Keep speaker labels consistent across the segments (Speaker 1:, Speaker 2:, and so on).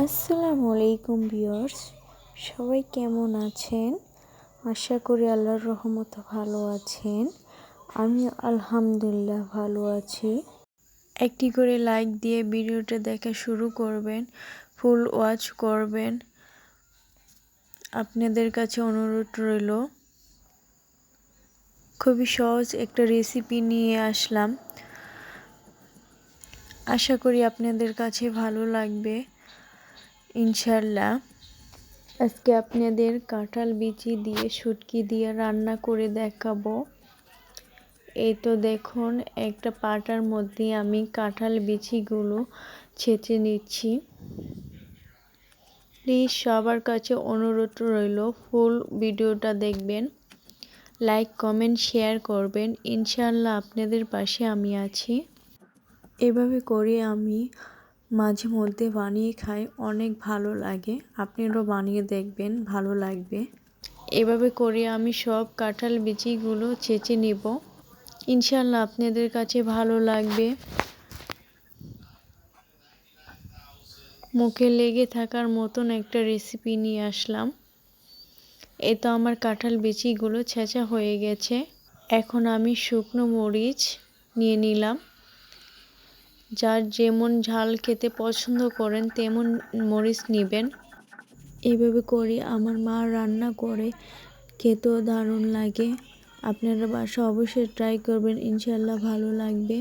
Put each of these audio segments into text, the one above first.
Speaker 1: আসসালামু আলাইকুম ভিউয়ার্স, সবাই কেমন আছেন? আশা করি আল্লাহর রহমতে ভালো আছেন। আমি আলহামদুলিল্লাহ ভালো আছি। একটি করে লাইক দিয়ে ভিডিওটা দেখা শুরু করবেন ফুল ওয়াচ করবেন। আপনাদের কাছে অনুরোধ রইল, খুবই সহজ একটা রেসিপি নিয়ে আসলাম। আশা করি আপনাদের কাছে ভালো লাগবে। ইনশাল্লাহ আজকে আপনাদের কাঁঠাল বিচি দিয়ে, শুটকি দিয়ে রান্না করে দেখাবো। এই তো দেখুন, একটা পাটার মধ্যে আমি কাঁঠাল বিচিগুলো ছেঁচে নিচ্ছি। প্লিজ সবার কাছে অনুরোধ রইল, ফুল ভিডিওটা দেখবেন, লাইক, কমেন্ট, শেয়ার করবেন। ইনশাল্লাহ আপনাদের পাশে আমি আছি। এভাবে করে আমি মাঝে মধ্যে বানিয়ে খাই, অনেক ভালো লাগে। আপনারাও বানিয়ে দেখবেন, ভালো লাগবে। এভাবে করে আমি সব কাঁঠাল বিচিগুলো চেঁচে নেব। ইনশাল্লাহ আপনাদের কাছে ভালো লাগবে। মুখে লেগে থাকার মতন একটা রেসিপি নিয়ে আসলাম। এ তো আমার কাঁঠাল বিচিগুলো ছেঁচা হয়ে গেছে। এখন আমি শুকনো মরিচ নিয়ে নিলাম। যার যেমন ঝাল খেতে পছন্দ করেন, তেমন মরিচ নেবেন। এইভাবে করে আমার মা রান্না করে। খেতেও দারুণ লাগে। আপনারা বাসা অবশ্যই ট্রাই করবেন ইনশাল্লাহ ভালো লাগবে।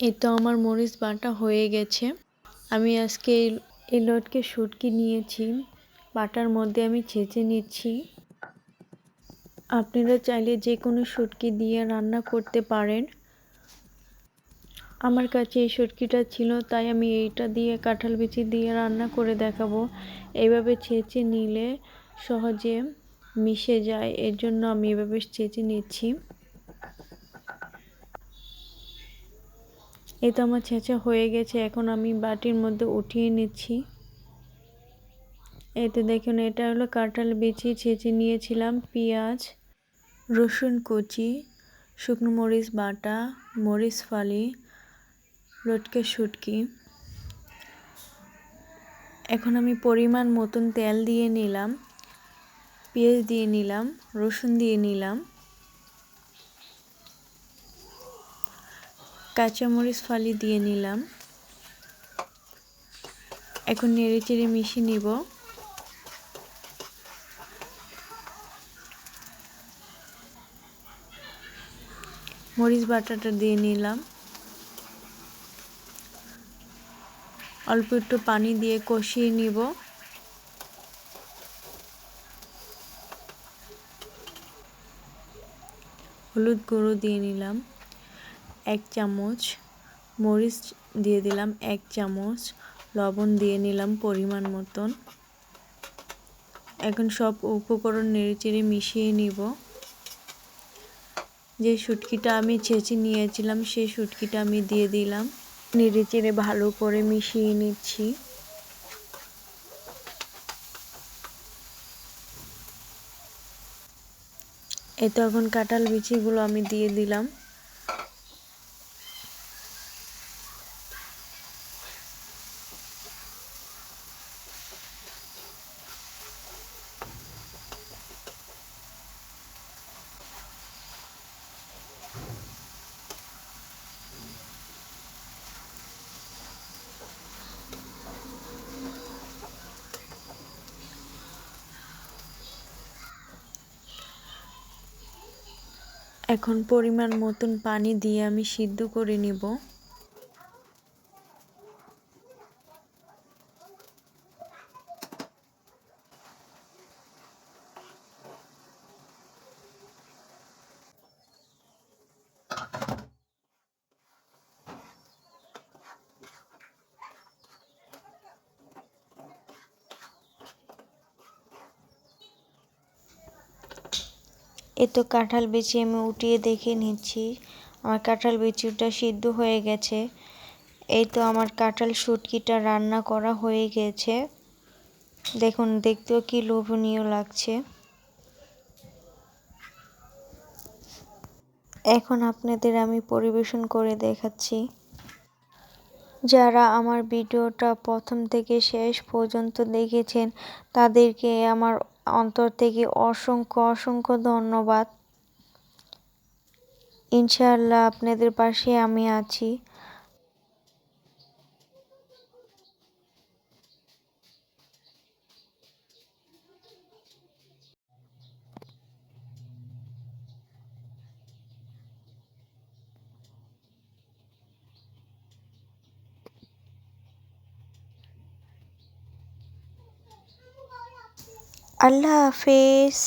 Speaker 1: এ তো আমার মরিচ বাটা হয়ে গেছে। আমি আজকে এই লটকে শুটকি নিয়েছি। বাটার মধ্যে আমি ছেঁচে নিচ্ছি। আপনারা চাইলে যে কোনো শুটকি দিয়ে রান্না করতে পারেন। আমার কাছে এই শুটকিটা ছিল, তাই আমি এইটা দিয়ে কাঁঠাল বিচি দিয়ে রান্না করে দেখাবো। এইভাবে ছেঁচে নিলে সহজে মিশে যায়, এর জন্য আমি এভাবে ছেঁচে নিচ্ছি। এই তো আমার ছেঁচা হয়ে গেছে, এখন আমি বাটির মধ্যে উঠিয়ে নিচ্ছি। এতে দেখুন, এটা হলো কাঁঠাল বিচি, ছেঁচে নিয়েছিলাম পেঁয়াজ, রসুন কুচি, শুকনো মরিচ বাটা, মরিচ ফালি লটকে শুটকি। এখন আমি পরিমাণ মতন তেল দিয়ে নিলাম, পেঁয়াজ দিয়ে নিলাম, রসুন দিয়ে নিলাম, কাঁচামরিচ, ফালি দিয়ে নিলাম। এখন নেড়ে চেড়ে মিশিয়ে নিব। মরিচ বাটাটা দিয়ে নিলাম। অল্প একটু পানি দিয়ে কষিয়ে নিব। হলুদ গুঁড়ো দিয়ে নিলাম এক চামচ, মরিচ দিয়ে দিলাম এক চামচ, লবণ দিয়ে নিলাম পরিমাণ মতন। এখন সব উপকরণ নেড়েচেড়ে মিশিয়ে নিব। যে শুটকিটা আমি ছেঁচে নিয়েছিলাম, সেই শুটকিটা আমি দিয়ে দিলাম। নেড়ে চেড়ে ভালো করে মিশিয়ে নিচ্ছি। এই তো এখন কাঁঠাল বিচিগুলো আমি দিয়ে দিলাম। এখন পরিমাণ মতন পানি দিয়ে আমি সিদ্ধ করে নেব। এ তো কাঁঠাল বিচি আমি উঠিয়ে দেখে নিচ্ছি। আমার কাঁঠাল বিচিটা সিদ্ধ হয়ে গেছে। এই তো আমার কাঁঠাল শুটকিটা রান্না করা হয়ে গেছে। দেখুন, দেখতেও কি লোভনীয় লাগছে। এখন আপনাদের আমি পরিবেশন করে দেখাচ্ছি। যারা আমার ভিডিওটা প্রথম থেকে শেষ পর্যন্ত দেখেছেন, তাদেরকে আমার অন্তর থেকে অসংখ্য অসংখ্য ধন্যবাদ। ইনশাআল্লাহ আপনাদের পাশে আমি আছি। আল্লাহ হাফেজ